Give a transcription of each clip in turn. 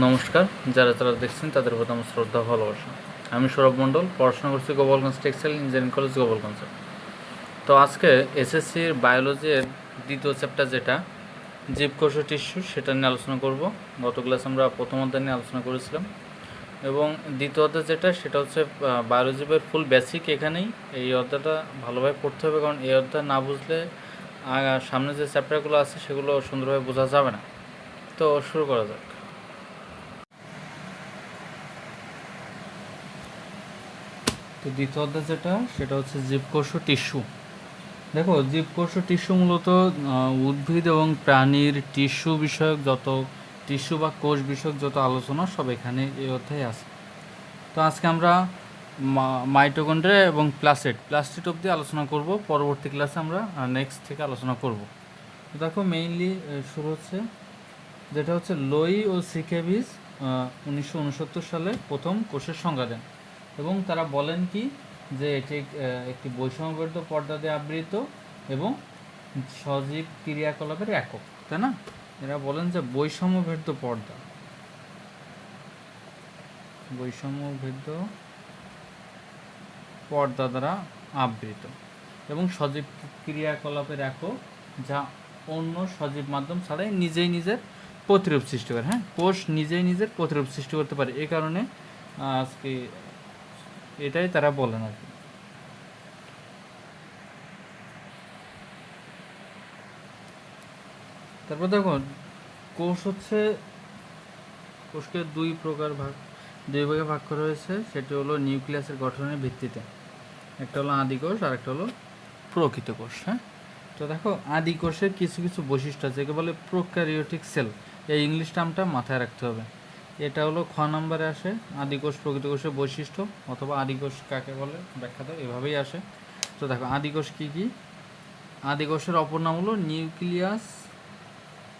নমস্কার, যারা যারা দেখছেন তাদের প্রতি আমার শ্রদ্ধা ভালোবাসা। আমি সৌরভ মণ্ডল, পড়াশোনা করছি গোপালগঞ্জ টেক্সটাইল ইঞ্জিনিয়ারিং কলেজ গোপালগঞ্জে। তো আজকে এসএসসির বায়োলজির দ্বিতীয় চ্যাপ্টার যেটা, জীবকোষ টিস্যু সেটা নিয়ে আলোচনা করব। গত ক্লাস আমরা প্রথম অধ্যায় নিয়ে আলোচনা করেছিলাম। এবং দ্বিতীয় অধ্যায় যেটা, সেটা হচ্ছে বায়োলজিবের ফুল বেসিক এখানেই। এই অধ্যায়টা ভালোভাবে পড়তে হবে, কারণ এই অধ্যায় না বুঝলে সামনে যে চ্যাপ্টারগুলো আছে, সেগুলো সুন্দরভাবে বোঝা যাবে না। তো শুরু করা যাক। তো দ্বিতীয় অধ্যায় যেটা, সেটা হচ্ছে জীবকোষ টিস্যু। দেখো, জীবকোষ টিস্যু মূলত উদ্ভিদ এবং প্রাণীর টিস্যু বিষয়ক যত, টিস্যু বা কোষ বিষয়ক যত আলোচনা সব এখানে এই অধ্যায়ে আছে। তো আজকে আমরা মাইটোকন্ড্রিয়া এবং প্লাসেট প্লাস্টিক অবধি আলোচনা করব, পরবর্তী ক্লাসে আমরা নেক্সট থেকে আলোচনা করব। তো দেখো মেইনলি শুরু হচ্ছে, যেটা হচ্ছে লোই ও সিকেভিস উনিশশো উনসত্তর সালে প্রথম কোষের সংজ্ঞা দেন। এবং তারা বলেন কি যে এটি একটি বৈষম্যবদ্ধ পর্দা দিয়ে আবৃত এবং সজীব ক্রিয়াকলাপের একক, তাই না? এরা বলেন যে বৈষম্যভেদ্য পর্দা। বৈষম্যভেদ্য পর্দা দ্বারা আবৃত এবং সজীব ক্রিয়াকলাপের একক যা অন্য সজীব মাধ্যম ছাড়াই নিজেই নিজের প্রতিরূপ সৃষ্টি করে হ্যাঁ? কোষ নিজেই নিজের প্রতিরূপ সৃষ্টি করতে পারে। এই কারণে আজকে এটাই তারা বলেন আর কি। তারপর দেখো কোষ হচ্ছে, কোষকে দুই প্রকার ভাগ, দুই ভাগে ভাগ করা হয়েছে। সেটি হলো নিউক্লিয়াসের গঠনের ভিত্তিতে। একটা হলো আদি কোষ আর একটা হলো প্রকৃত কোষ হ্যাঁ? তো দেখো, আদি কোষের কিছু কিছু বৈশিষ্ট্য আছে, একে বলে প্রোক্যারিওটিক সেল। এই ইংলিশ টার্মটা মাথায় রাখতে হবে। এটা হলো খ নম্বরে আসে। আদিকোষ প্রকৃত কোষের বৈশিষ্ট্য অথবা আদিকোষ কাকে বলে? ব্যাখ্যা তো এভাবেই আসে। তো দেখো আদিকোষ কী কী? আদিকোষের অপর নাম হলো নিউক্লিয়াস,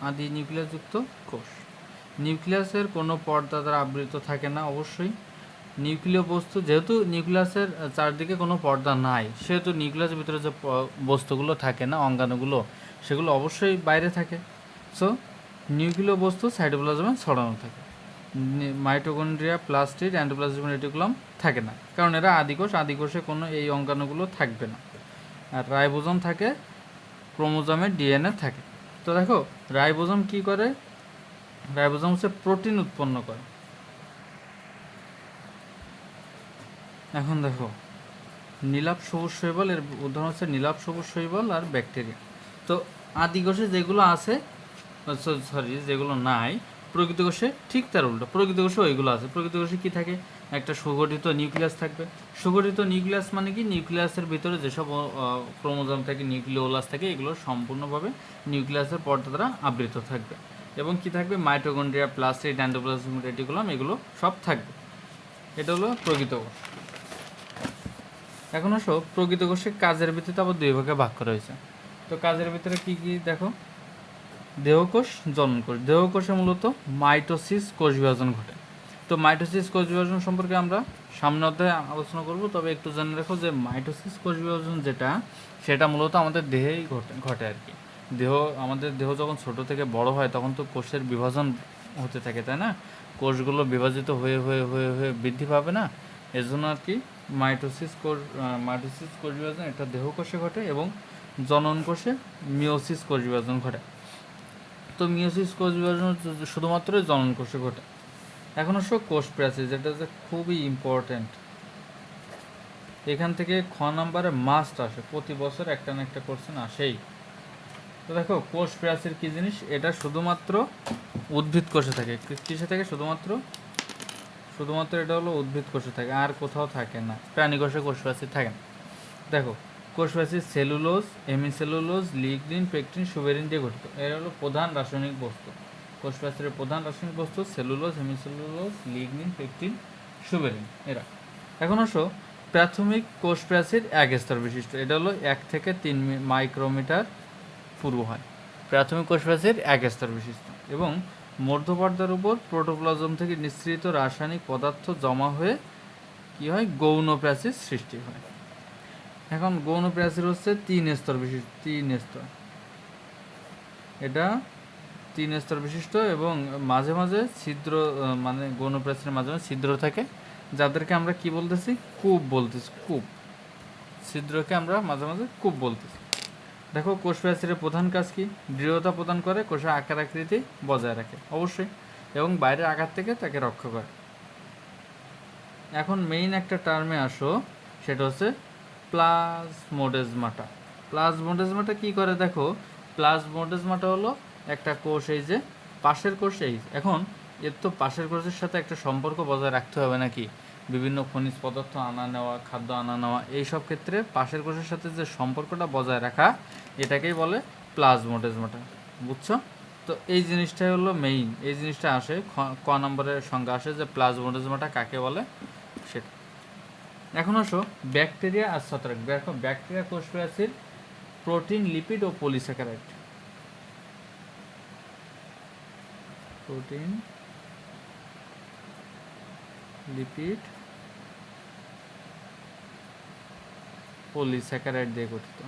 আদি নিউক্লিয়াসযুক্ত কোষ। নিউক্লিয়াসের কোনো পর্দা দ্বারা আবৃত থাকে না, অবশ্যই। নিউক্লিয় বস্তু, যেহেতু নিউক্লিয়াসের চারদিকে কোনো পর্দা নাই, সেহেতু নিউক্লিয়াসের ভিতরে যে বস্তুগুলো থাকে না, অঙ্গাণুগুলো, সেগুলো অবশ্যই বাইরে থাকে। সো নিউক্লিয় বস্তু সাইটোপ্লাজমে ছড়ানো থাকে। মাইটোকন্ড্রিয়া প্লাস্টিড অ্যান্ডোপ্লাজম রেটিকুলাম থাকে না। কারণ এরা আদিকোষ, আদিকোষে কোনো এই অঙ্গাণুগুলো থাকবে না। আর রাইবোজম থাকে, ক্রোমোজোমের ডিএনএ থাকে। তো দেখো, রাইবোজম কি করে? রাইবোজম হচ্ছে প্রোটিন উৎপন্ন করে। এখন দেখো নীলাপ সবুজ শৈবাল, এর উদাহরণ হচ্ছে নীলাপ সবুজ শৈবাল আর ব্যাকটেরিয়া। তো আদিকোষে যেগুলো আছে সরি, যেগুলো নাই প্রকৃত কোষে ঠিক তার উল্টো। প্রকৃত কোষে ওইগুলো আছে। প্রকৃত কোষে কী থাকে? একটা সুগঠিত নিউক্লিয়াস থাকবে। সুগঠিত নিউক্লিয়াস মানে কি? নিউক্লিয়াসের ভিতরে যেসব ক্রোমোজোম থাকে, নিউক্লিওলাস থাকে, এগুলো সম্পূর্ণভাবে নিউক্লিয়াসের পর্দা দ্বারা আবৃত থাকবে। এবং কি থাকবে? মাইটোকন্ড্রিয়া, প্লাস্টিড, অ্যান্ডোপ্লাজম রেটিকুলাম এগুলো সব থাকবে। এটা হলো প্রকৃত কোষ। এখন আসো, প্রকৃত কোষে কাজের ভিত্তিতে আবার দুই ভাগে ভাগ করা হয়েছে। তো কাজের ভিতরে কি কি দেখো? দেহকোষ জনন কোষ দেহকোষে মূলত মাইটোসিস কোষ বিভাজন ঘটে। তো মাইটোসিস কোষ বিভাজন সম্পর্কে আমরা সামনে অধ্যায়ে আলোচনা করব। তবে একটু জেনে রাখো যে মাইটোসিস কোষ বিভাজন যেটা, সেটা মূলত আমাদের দেহেই ঘটে ঘটে আর কি। দেহ, আমাদের দেহ যখন ছোট থেকে বড় হয়, তখন তো কোষের বিভাজন হতে থাকে, তাই না? কোষগুলো বিভাজিত হয়ে হয়ে হয়ে হয়ে বৃদ্ধি পাবে না? এর জন্য আর কি মাইটোসিস কোষ মাইটোসিস কোষ বিভাজন এটা দেহকোষে ঘটে এবং জনন কোষে মিওসিস কোষ বিভাজন ঘটে। তো মিওসিস কোষ বিভাজন শুধুমাত্র জনন কোষে ঘটে। এখন আসো কোষ প্রাচীর, যেটা যে খুবই ইম্পর্ট্যান্ট এখান থেকে খ নাম্বারে মাস্ট আসে, প্রতি বছর একটা না একটা কোশ্চেন আসেই। তো দেখো, কোষ প্রাচীর কি জিনিস? এটা শুধুমাত্র উদ্ভিদ কোষে থাকে। কিসে থাকে? শুধুমাত্র শুধুমাত্র এটা হলো উদ্ভিদ কোষে থাকে, আর কোথাও থাকে না। প্রাণী কোষে কোষ প্রাচীর থাকে না। দেখো কোষ প্রাচীর cellulose hemicellulose lignin, pectin, suberin দিয়ে গঠিত। এরা হলো প্রধান রাসায়নিক বস্তু। কোষ প্রাচীরের প্রধান রাসায়নিক বস্তু cellulose hemicellulose lignin, pectin, suberin. এরা। এখন আসো, প্রাথমিক কোষ প্রাচীর এক স্তর বিশিষ্ট। এটা হলো এক থেকে তিন মাইক্রোমিটার পুরু হয়। প্রাথমিক কোষ প্রাচীর এক স্তর বিশিষ্ট এবং মধ্যপর্দার উপর প্রোটোপ্লাজম থেকে নিঃসৃত রাসায়নিক পদার্থ জমা হয়ে কি হয়? গৌণ প্রাচীর সৃষ্টি হয়। এখন গৌণ প্রাচীর হচ্ছে তিন স্তর বিশিষ্ট, তিন স্তর। এটা তিন স্তর বিশিষ্ট এবং মাঝে মাঝে ছিদ্র মানে গৌণপ্রাচীরের মাঝে মাঝে ছিদ্র থাকে, যাদেরকে আমরা কি বলতেছি? কূপ বলতেছি, কূপ। ছিদ্রকে আমরা মাঝে মাঝে কূপ বলতেছি। দেখো, কোষ প্রাচীরের প্রধান কাজ কি? দৃঢ়তা প্রদান করে কোষের আকার আকৃতি বজায় রাখে, অবশ্যই, এবং বাইরের আঘাত থেকে তাকে রক্ষা করে। এখন মেইন একটা টার্মে আসো, সেটা হচ্ছে প্লাজমোডেজমাটা প্লাজমোডেজমাটা কি করে দেখো? প্লাজমোডেজমাটা হলো একটা কোষ, এই যে পাশের কোষ, এই এখন এর তো পাশের কোষের সাথে একটা সম্পর্ক বজায় রাখতে হবে নাকি? বিভিন্ন খনিজ পদার্থ আনা নেওয়া, খাদ্য আনা নেওয়া এই সব ক্ষেত্রে পাশের কোষের সাথে যে সম্পর্কটা বজায় রাখা, এটাকেই বলে প্লাজমোডেজমাটা বুঝছ? তো এই জিনিসটাই হলো মেইন এই জিনিসটা আসে ক নম্বরের সংখ্যা আসে যে প্লাজমোডেজমাটা কাকে বলে? সেটা। এখন আসো, ব্যাকটেরিয়া আর ছত্রাক। ব্যাকটেরিয়া কোষ প্রাচীর প্রোটিন, লিপিড ও পলিস্যাকারাইড প্রোটিন, লিপিড পলিস্যাকারাইড দিয়ে গঠিত।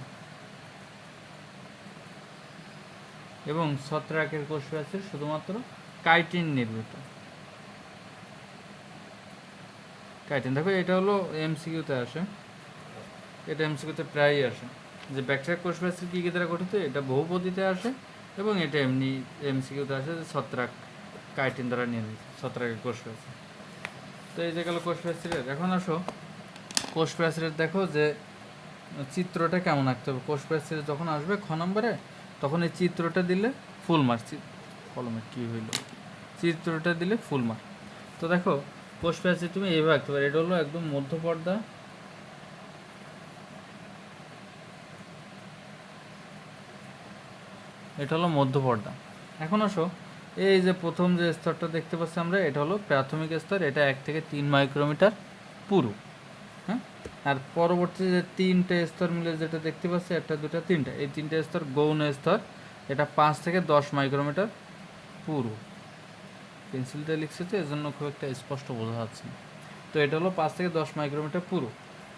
এবং ছত্রাকের কোষ প্রাচীর শুধুমাত্র কাইটিন নির্মিত কাইটিন। দেখো, এটা হলো এমসিকিউতে আসে। এটা এমসিকিউতে প্রায়ই আসে। যে ব্যাকটেরিয়া কোষ প্রাচীর কী কী দ্বারা গঠিত? এটা বহুপদীতে আসে এবং এটা এমনি এমসিকিউতে আসে যে ছত্রাক কাইটিন দ্বারা নির্মিত, ছত্রাকের কোষ প্রাচীর তো এই যে গেল কোষ প্রাচীরের এখন আসো, কোষ প্রাচীরের দেখো যে চিত্রটা কেমন আঁকতে হবে। কোষ প্রাচীরে যখন আসবে খ নম্বরে, তখন এই চিত্রটা দিলে ফুল মার্ক। কলমে কি হইল? চিত্রটা দিলে ফুল মার্ক। তো দেখো কোষ প্রাচীর তুমি এইভাবে আঁকতে পারো এটা হলো একদম মধ্য পর্দা। এটা হলো মধ্য পর্দা। এখন আসো, এই যে প্রথম যে স্তরটা দেখতে পাচ্ছি আমরা, এটা হলো প্রাথমিক স্তর, এটা এক থেকে তিন মাইক্রোমিটার পুরু হ্যাঁ? আর পরবর্তী যে তিনটে স্তর মিলে যেটা দেখতে পাচ্ছি, একটা, দুটা, তিনটা, এই তিনটে স্তর গৌণ স্তর, এটা পাঁচ থেকে দশ মাইক্রোমিটার পুরু। পেন্সিলটা লিখছে তো এর জন্য খুব একটা স্পষ্ট বোঝা যাচ্ছে তো এটা হলো পাঁচ থেকে দশ মাইক্রোমিটার পুরো।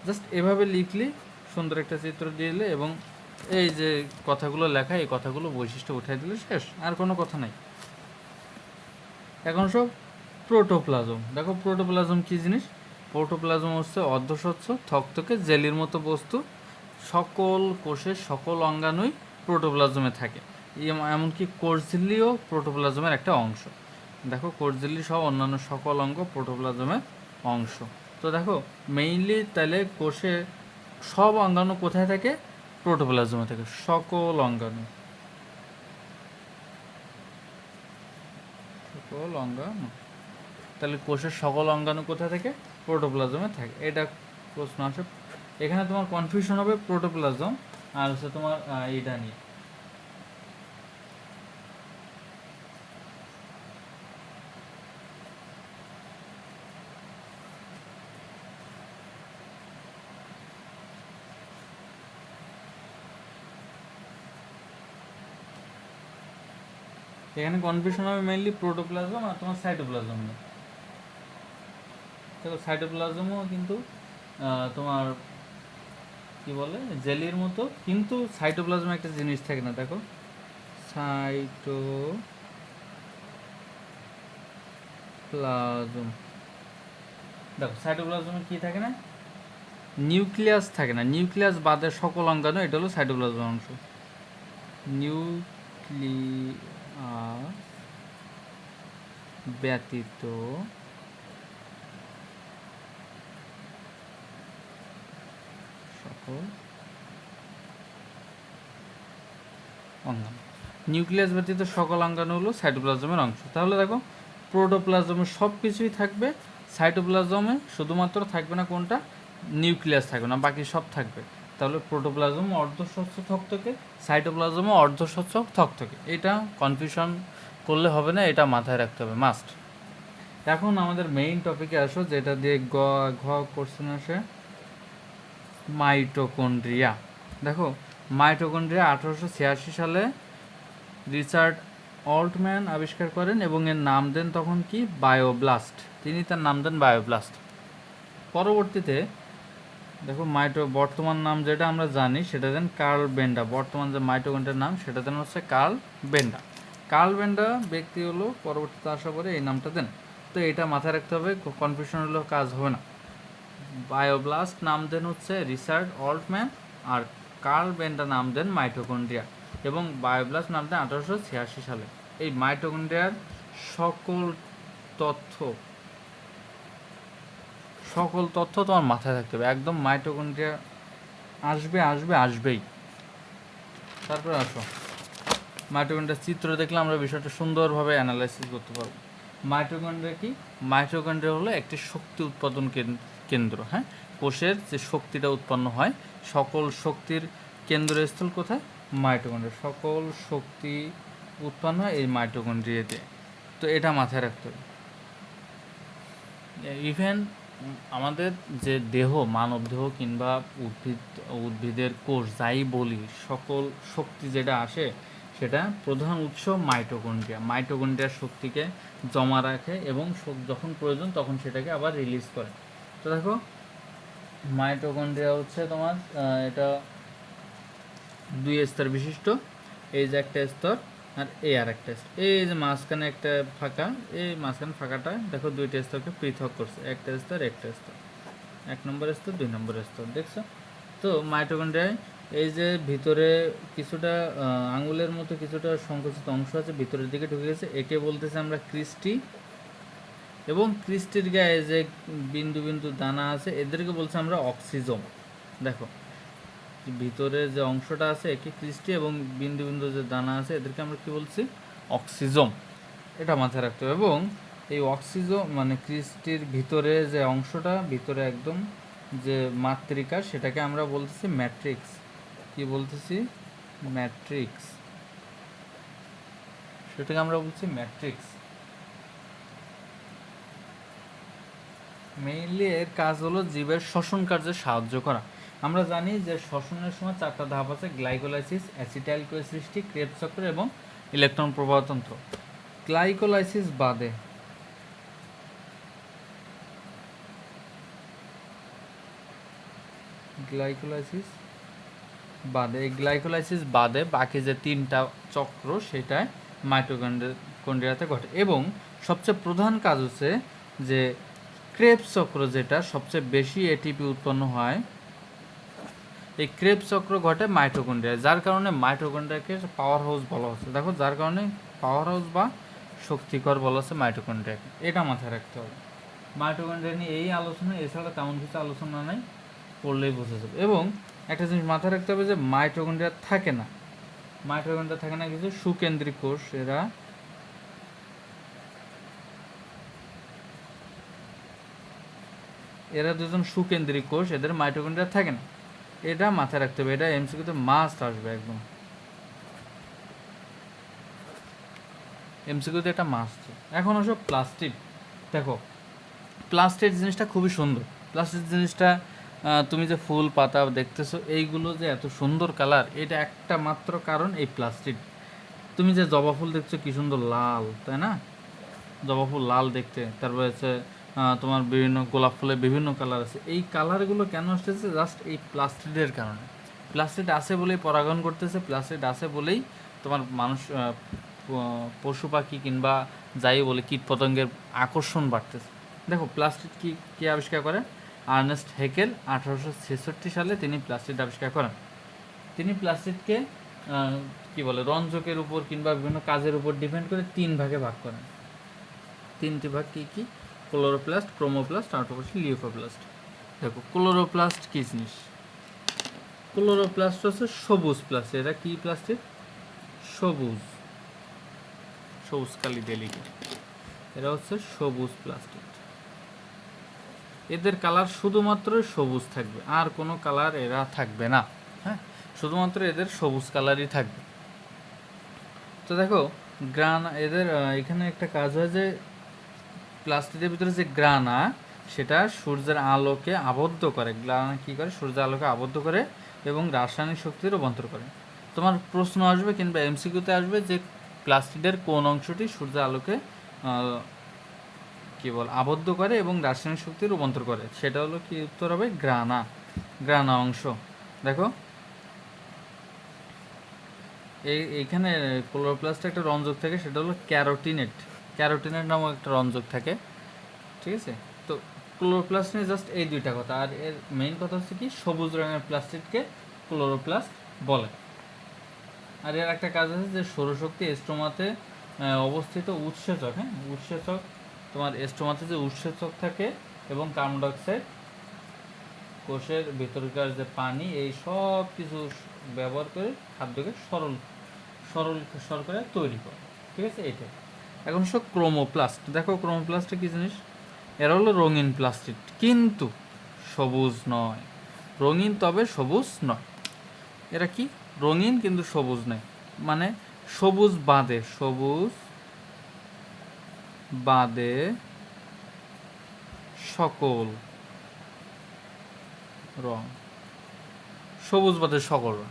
জাস্ট এভাবে লিখলি সুন্দর একটা চিত্র দিলে এবং এই যে কথাগুলো লেখা, এই কথাগুলো বৈশিষ্ট্য উঠাই দিলে শেষ, আর কোনো কথা নাই। এখন সব প্রোটোপ্লাজম। দেখো প্রোটোপ্লাজম কি জিনিস? প্রোটোপ্লাজম হচ্ছে অর্ধস্বচ্ছ থকথকে জেলির মতো বস্তু। সকল কোষের সকল অঙ্গাণুই প্রোটোপ্লাজমে থাকে। এম- এমনকি কোর্সিলিও প্রোটোপ্লাজমের একটা অংশ। দেখো কোর্সিলি সহ অন্যান্য সকল অঙ্গ প্রোটোপ্লাজমের অংশ। তো দেখো মেইনলি তাহলে কোষে সব অঙ্গাণু কোথায় থাকে? প্রোটোপ্লাজমে থাকে, সকল অঙ্গাণু। সকল অঙ্গাণু। তাহলে কোষের সকল অঙ্গাণু কোথায় থাকে? প্রোটোপ্লাজমে থাকে। এটা প্রশ্ন আসে। এখানে তোমার কনফিউশন হবে প্রোটোপ্লাজম আর হচ্ছে তোমার এটা নিয়ে। এখানে কনফিউশন হবে মেইনলি প্রোটোপ্লাজম আর তোমার সাইটোপ্লাজম নিয়ে। দেখো সাইটোপ্লাজমও কিন্তু তোমার, কি বলে, জেলির মতো, কিন্তু সাইটোপ্লাজমে একটা জিনিস থাকে না, দেখো। সাইটো প্লাজম দেখো সাইটোপ্লাজমে কি থাকে না? নিউক্লিয়াস থাকে না। নিউক্লিয়াস বাদে সকল অঙ্গাণু, এটা হলো সাইটোপ্লাজম অংশ। নিউক্লিয়াস ব্যতীত সকল অঙ্গাণু। নিউক্লিয়াস ব্যতীত সকল অঙ্গাণু হলো সাইটোপ্লাজমের অংশ। তাহলে দেখো, প্রোটোপ্লাজমে সব কিছুই থাকবে, সাইটোপ্লাজমে শুধুমাত্র থাকবে না কোনটা? নিউক্লিয়াস থাকবে না, বাকি সব থাকবে। তাহলে প্রোটোপ্লাজম অর্ধস্বচ্ছ থকথকে সাইটোপ্লাজমও অর্ধস্বচ্ছ থকথকে এটা কনফিউশন করলে হবে না, এটা মাথায় রাখতে হবে মাস্ট এখন আমাদের মেইন টপিকে আসো, যেটা দিয়ে গ, ঘ কোশ্চেন আসে। মাইটোকন্ড্রিয়া দেখো মাইটোকন্ড্রিয়া আঠারোশো ছিয়াশি সালে রিচার্ড অল্টম্যান আবিষ্কার করেন এবং এর নাম দেন তখন কি? বায়োব্লাস্ট তিনি তার নাম দেন বায়োব্লাস্ট পরবর্তীতে, দেখো মাইটো বর্তমান নাম যেটা আমরা জানি, সেটা দেন কার্ল বেন্ডা। বর্তমান যে মাইটোকন্ড্রিয়ার নাম, সেটা দেন হচ্ছে কার্ল বেন্ডা। কার্ল বেন্ডা ব্যক্তি হলো, পরবর্তীতে আসার পরে এই নামটা দেন। তো এটা মাথায় রাখতে হবে কনফিউশন হলেও কাজ হবে না। বায়োব্লাস্ট নাম দেন হচ্ছে রিচার্ড অল্টম্যান আর কার্ল বেন্ডা নাম দেন মাইটোকন্ড্রিয়া এবং বায়োব্লাস্ট নাম দেন আঠারোশো ছিয়াশি সালে। এই মাইটোকন্ড্রিয়ার সকল তথ্য সকল তথ্য তোমার মাথায় থাকতে হবে। একদম মাইটোকন্ড্রিয়া আসবে আসবে, আসবেই। তারপরে আসো। মাইটোকন্ড্রিয়ার চিত্র দেখলে আমরা বিষয়টা সুন্দরভাবে অ্যানালাইসিস করতে পারব। মাইটোকন্ড্রিয়া কি? মাইটোকন্ড্রিয়া হলো একটি শক্তি উৎপাদন কেন- কেন্দ্র হ্যাঁ? কোষের যে শক্তিটা উৎপন্ন হয়, সকল শক্তির কেন্দ্রস্থল কোথায়? মাইটোকন্ড্রিয়া সকল শক্তি উৎপন্ন হয় এই মাইটোকন্ড্রিয়াতে তো এটা মাথায় রাখতে হবে। ইভেন আমাদের যে দেহ, মানব দেহ কিংবা উদ্ভিদ উদ্ভিদের কোষ, যাই বলি, সকল শক্তি যেটা আসে সেটা প্রধান উৎস মাইটোকন্ড্রিয়া। মাইটোকন্ড্রিয়ার শক্তিকে জমা রাখে এবং যখন প্রয়োজন তখন সেটাকে আবার রিলিজ করে। তো দেখো, মাইটোকন্ড্রিয়া হচ্ছে তোমার এটা দুই স্তর বিশিষ্ট। এই যে একটা স্তর আর এই আর একটা স্তর। এই যে মাঝখানে একটা ফাঁকা, এই মাঝখানে ফাঁকাটা দেখো দুইটা স্তরকে পৃথক করছে, একটা স্তর একটা স্তর। এক নম্বর স্তর, দুই নম্বর স্তর, দেখছ? তো মাইটোকন্ড্রিয়ায় এই যে ভিতরে কিছুটা আঙুলের মতো কিছুটা সংকুচিত অংশ আছে, ভিতরের দিকে ঢুকে গেছে। একে বলতেছে আমরা ক্রিস্টি। এবং ক্রিস্টির গায়ে যে বিন্দু বিন্দু দানা আছে, এদেরকে বলছে আমরা অক্সিজম। দেখো, ভিতরে যে অংশটা আছে, একে ক্রিস্টি এবং বিন্দু বিন্দু যে দানা আছে, এদেরকে আমরা কি বলছি? অক্সিজম। এটা মাথায় রাখতে হবে। এবং এই অক্সিজম মানে ক্রিস্টির ভিতরে যে অংশটা, ভিতরে একদম যে মাতৃকা, সেটাকে আমরা বলতেছি ম্যাট্রিক্স। কি বলতেছি? ম্যাট্রিক্স সেটাকে আমরা বলছি ম্যাট্রিক্স মেইনলি এর কাজ হলো জীবের শ্বসন কার্যে সাহায্য করা। আমরা জানি যে শ্বসনের সময় চারটা ধাপ আছে গ্লাইকোলাইসিস অ্যাসিটাইল সৃষ্টি ক্রেব চক্র এবং ইলেকট্রন প্রবাহতন্ত্র গ্লাইকোলাইসিস বাদে গ্লাইকোলাইসিস বাদে গ্লাইকোলাইসিস বাদে বাকি যে তিনটা চক্র সেটায় মাইটোকন্ড্রিয়াতে ঘটে। এবং সবচেয়ে প্রধান কাজ হচ্ছে যে ক্রেপ চক্র যেটা সবচেয়ে বেশি এটিপি উৎপন্ন হয়, এই ক্রেপ চক্র ঘটে মাইটোকন্ড্রিয়ায়। যার কারণে মাইটোকন্ড্রিয়াকে পাওয়ার হাউস বলা হচ্ছে। দেখো, যার কারণে পাওয়ার হাউস বা শক্তিকর বলা হচ্ছে মাইটোকন্ড্রিয়াকে। এটা মাথায় রাখতে হবে। মাইটোকন্ড্রিয়া নিয়ে এই আলোচনা, এছাড়া তেমন কিছু আলোচনা নাই। পড়লেই বোঝা যাবে। এবং একটা জিনিস মাথায় রাখতে হবে যে মাইটোকন্ড্রিয়া থাকে না। মাইটোকন্ড্রিয়া থাকে না কিছু সুকেন্দ্রিক কোষ, এরা এরা দুজন সুকেন্দ্রিক কোষ, এদের মাইটোকন্ড্রিয়া থাকে না। এটা মাথায় রাখতে হবে, এটা এমসিকিউতে মাস্ট আসবে একদম। এমসিকিউতে এটা মাস্ট এখন আসো প্লাস্টিক দেখো প্লাস্টিক জিনিসটা খুবই সুন্দর। প্লাস্টিক জিনিসটা তুমি যে ফুল, পাতা দেখতেছো, এইগুলো যে এত সুন্দর কালার এটা একটা মাত্র কারণ এই প্লাস্টিক তুমি যে জবা ফুল দেখছ, কি সুন্দর লাল, তাই না? জবা ফুল লাল দেখতে। তারপরে হচ্ছে তোমার বিভিন্ন গোলাপ ফুলের বিভিন্ন কালার আছে। এই কালারগুলো কেন আসতেছে? জাস্ট এই প্লাস্টিকের কারণে। প্লাস্টিক আছে বলেই পরাগণ করতেছে প্লাস্টিক আছে বলেই তোমার মানুষ পশু পাখি কিংবা যাই বলে কীট পতঙ্গের আকর্ষণ বাড়তেছে। দেখো প্লাস্টিক কি, কী আবিষ্কার করে? আর্নেস্ট হেকেল আঠারোশো ছেষট্টি সালে তিনি প্লাস্টিক আবিষ্কার করেন। তিনি প্লাস্টিককে কি বলে, রঞ্জকের উপর কিংবা বিভিন্ন কাজের উপর ডিপেন্ড করে তিন ভাগে ভাগ করেন। তিনটি ভাগ কী কী? ক্লোরোপ্লাস্ট, ক্রোমোপ্লাস্ট আর হচ্ছে লিওফোপ্লাস্ট। দেখো, ক্লোরোপ্লাস্ট কী জিনিস? ক্লোরোপ্লাস্ট হচ্ছে সবুজ প্লাস্ট। এটা কী প্লাস্টিক সবুজ। সবুজ কালি দেলিকে। এরা হচ্ছে সবুজ প্লাস্টিক এদের কালার শুধুমাত্র সবুজ থাকবে, আর কোনো কালার এরা থাকবে না হ্যাঁ? শুধুমাত্র এদের সবুজ কালারই থাকবে। তো দেখো, গ্রান, এদের এখানে একটা কাজ হয় যে, প্লাস্টিকের ভিতরে যে গ্রানা, সেটা সূর্যের আলোকে আবদ্ধ করে। গ্রানা কি করে? সূর্যের আলোকে আবদ্ধ করে এবং রাসায়নিক শক্তির রূপান্তর করে। তোমার প্রশ্ন আসবে কিংবা এমসিকিউতে আসবে যে প্লাস্টিকের কোন অংশটি সূর্যের আলোকে কি বল আবদ্ধ করে এবং রাসায়নিক শক্তি রূপান্তর করে। সেটা হলো কি উত্তর হবে? গ্রানা। গ্রানা অংশ। দেখো। এই এইখানে ক্লোরোপ্লাস্টে একটা রঞ্জক থাকে সেটা হলো ক্যারোটিনেট। ক্যারোটিনেট নামক একটা রঞ্জক থাকে। ঠিক আছে? তো ক্লোরোপ্লাস্ট নিয়ে জাস্ট এই দুইটা কথা। আর এর মেইন কথা হচ্ছে কি? সবুজ রঙের প্লাস্টিককে ক্লোরোপ্লাস্ট বলে। আর এর একটা কাজ আছে যে সৌরশক্তি এস্ট্রোমাতে আহ, অবস্থিত উৎসেচক হ্যাঁ? উৎসেচক তোমার এস্ট্রোমাতে যে উৎসেচক থাকে এবং কার্বন ডাইঅক্সাইড কোষের ভেতরকার যে পানি, এই সব কিছু ব্যবহার করে খাদ্যকে সরল সরল সরকারে তৈরি করে। ঠিক আছে? এইটাই এখন সব ক্রোমোপ্লাস্ট। দেখো ক্রোমোপ্লাস্টটা কি জিনিস? এরা হলো রঙিন প্লাস্টিক কিন্তু সবুজ নয়। রঙিন তবে সবুজ নয়। এরা কি? রঙিন কিন্তু সবুজ নয়। মানে সবুজ বাঁধে। সবুজ বাদে সকল রং। সবুজ বাদে সকল রং।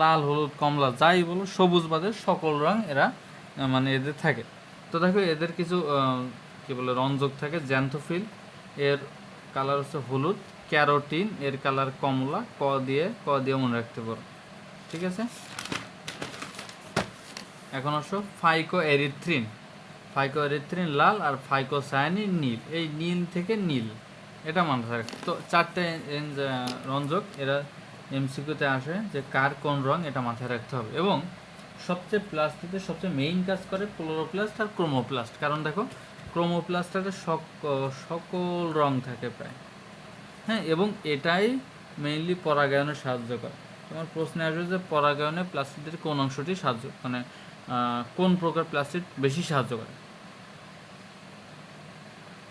লাল, হলুদ, কমলা, যাই বলো সবুজ বাদে সকল রং এরা মানে এদের থাকে। তো দেখো, এদের কিছু কি বলে রঞ্জক থাকে, জ্যান্থোফিল, এর কালার হচ্ছে হলুদ, ক্যারোটিন, এর কালার কমলা, ক দিয়ে ক দিয়ে মনে রাখতে পারো। ঠিক আছে? এখন আসো ফাইকো এরিথ্রিন ফাইকো এরিথ্রিন লাল আর ফাইকো সায়ানিন নীল। এই নীল থেকে নীল। এটা মাথায় রাখতে তো চারটে রঞ্জক এরা এমসিকিউতে আসে যে কার কোন রং এটা মাথায় রাখতে হবে। এবং সবচেয়ে প্লাস্টিকের সবচেয়ে মেইন কাজ করে ক্লোরোপ্লাস্ট আর ক্রোমোপ্লাস্ট। কারণ দেখো ক্রোমোপ্লাস্টের সকল রং থাকে প্রায়। হ্যাঁ এবং এটাই মেইনলি পরাগায়নে সাহায্য করে। তোমার প্রশ্নে আসবে যে পরাগায়নে প্লাস্টিকের কোন অংশটি সাহায্য মানে কোন প্রকার প্লাস্টিক বেশি সাহায্য করে?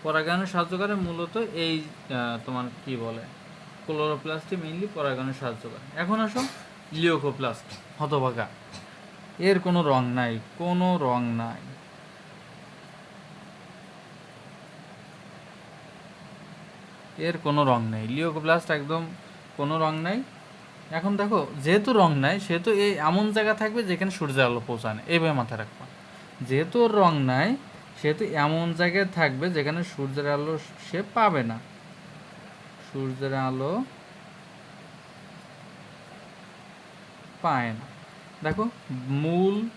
পরাগায়নে সাহায্য করে মূলত এই তোমার কি বলে ক্লোরোপ্লাস্টই মেইনলি পরাগায়নে সাহায্য করে। এখন আসো লিওকোপ্লাস্ট হতভাগা। এর কোনো রং নাই, কোনো রং নাই। এর কোনো রং নাই লিওকোপ্লাস্ট একদম কোনো রং নাই। এখন দেখো, যেহেতু রং নাই, সেহেতু এই এমন জায়গা থাকবে যেখানে সূর্যের আলো পৌঁছায় এইভাবে মাথায় রাখবা। যেহেতু রং নাই সেহেতু এমন জায়গায় থাকবে যেখানে সূর্যের আলো সে পাবে না। সূর্যের আলো পায় না। দেখো, মূল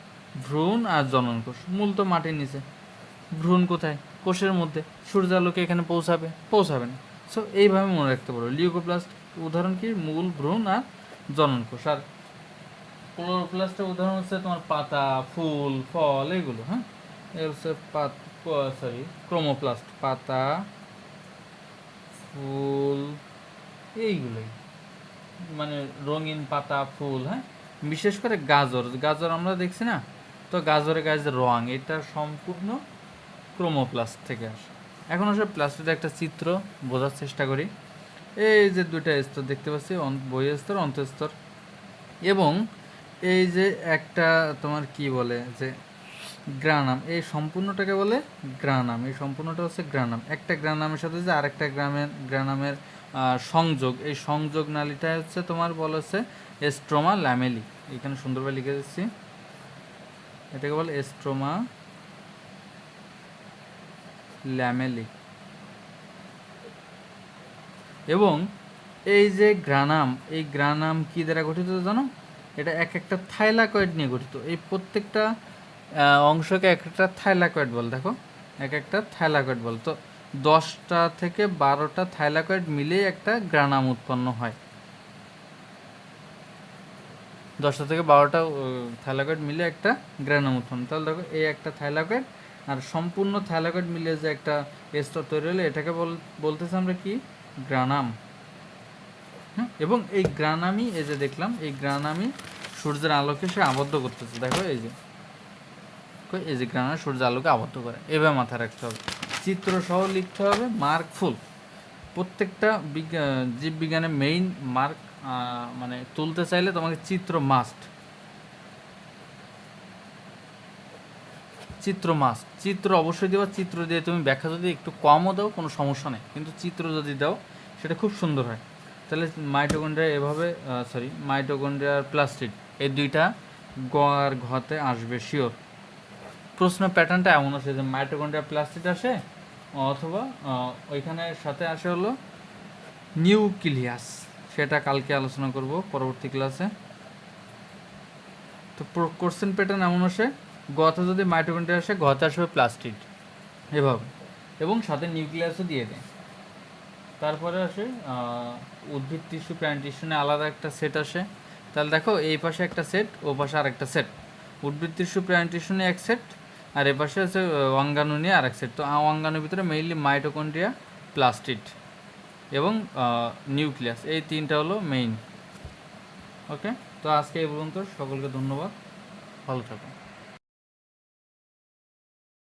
ভ্রূণ আর জনন কোষ। মূল তো মাটির নিচে। ভ্রূণ কোথায়? কোষের মধ্যে। সূর্যালোকে এখানে পৌঁছাবে? পৌঁছাবে না। সো এইভাবে মনে রাখতে পারো। লিউকোপ্লাস্ট উদাহরণ কি? মূল ভ্রূণ আর জনন কোষ। আর ক্লোরোপ্লাস্টের উদাহরণ হচ্ছে তোমার পাতা, ফুল, ফল, এগুলো হ্যাঁ? এ হচ্ছে পাত সরি ক্রোমোপ্লাস্ট, পাতা, ফুল, এইগুলোই। মানে রঙিন পাতা, ফুল হ্যাঁ? বিশেষ করে গাজর। গাজর আমরা দেখছি না? তো গাজরের গাছ রং, এটা সম্পূর্ণ ক্রোমোপ্লাস্ট থেকে আসে। এখন আসলে প্লাস্টিকের একটা চিত্র বোঝার চেষ্টা করি। এই যে দুইটা স্তর দেখতে পাচ্ছি বহিঃ স্তর, অন্তঃস্তর। এবং এই যে একটা তোমার কি বলে যে গ্রানাম। এই সম্পূর্ণটাকে বলে গ্রানাম। এই সম্পূর্ণটা হচ্ছে গ্রানাম। একটা গ্রানামের সাথে যে আরেকটা গ্রামের, গ্রানামের সংযোগ। এই সংযোগ নালীটা হচ্ছে তোমার বলা হচ্ছে এস্ট্রোমা ল্যামেলি এখানে সুন্দরভাবে লিখে দিচ্ছি। এটাকে বলে এস্ট্রোমা ল্যামেলি এবং এই যে গ্রানাম, এই গ্রানাম কি দ্বারা গঠিত জানো? এটা এক একটা থাইলাকয়েড নিয়ে গঠিত। এই প্রত্যেকটা অংশকে এক একটা থাইলাকয়েড বল, দেখো। এক একটা থাইলাকয়েড বল। তো দশটা থেকে বারোটা থাইলাকয়েড মিলেই একটা গ্রানাম উৎপন্ন হয়। দশটা থেকে বারোটা থাইলাকয়েড মিলে একটা গ্রানাম উৎপন্ন। তাহলে দেখো, এই একটা থাইলাকয়েড আর সম্পূর্ণ থাইলাকয়েড মিলে যে একটা স্তর তৈরি হলে, এটাকে বল, বলতেছি আমরা কি? গ্রানাম। হ্যাঁ? এবং এই গ্রানামই, এই যে দেখলাম, এই গ্রানামই সূর্যের আলোকে সে আবদ্ধ করতেছে। দেখো, এই যে। এই যে গ্রানাম সূর্যের আলোকে আবদ্ধ করে। এভাবে মাথায় রাখতে হবে। চিত্র সহ লিখতে হবে মার্ক ফুল। প্রত্যেকটা বিজ্ঞা- জীববিজ্ঞানের মেইন মার্ক মানে তুলতে চাইলে তোমাকে চিত্র মাস্ট চিত্র মাস্ট চিত্র অবশ্যই দেওয়া, চিত্র দিয়ে তুমি ব্যাখ্যা যদি একটু কমও দাও, কোনো সমস্যা নেই। কিন্তু চিত্র যদি দাও, সেটা খুব সুন্দর হয়। তাহলে মাইটোকন্ড্রিয়া এভাবে সরি মাইটোকন্ড্রিয়ার প্লাস্টিক এই দুইটা গ আর ঘতে আসবে শিওর প্রশ্ন প্যাটার্নটা এমন আছে যে মাইটোকন্ড্রিয়া প্লাস্টিক আসে, অথবা ওইখানে সাথে আসে হলো নিউক্লিয়াস সেটা কালকে আলোচনা করব পরবর্তী ক্লাসে তো কোশ্চেন প্যাটার্ন এমন আসে, গতে যদি মাইটোকন্ড্রিয়া আসে, গতে আসবে প্লাস্টিড এভাবে। এবং সাথে নিউক্লিয়াসও দিয়ে দেয়। তারপরে আসে উদ্ভিদ টিস্যু প্রাণ আলাদা একটা সেট আসে। তাহলে দেখো, এই পাশে একটা সেট ও পাশে আরেকটা সেট উদ্ভিদ টিস্যু প্রাণ এক সেট আর এ পাশে আছে অঙ্গাণু নিয়ে এক সেট তো অঙ্গাণুর ভিতরে মেইনলি মাইটোকন্ড্রিয়া প্লাস্টিড এবং নিউক্লিয়াস এই তিনটা হলো মেইন ওকে তো আজকে এই পর্যন্ত। সকলকে ধন্যবাদ। ভালো থাকুন।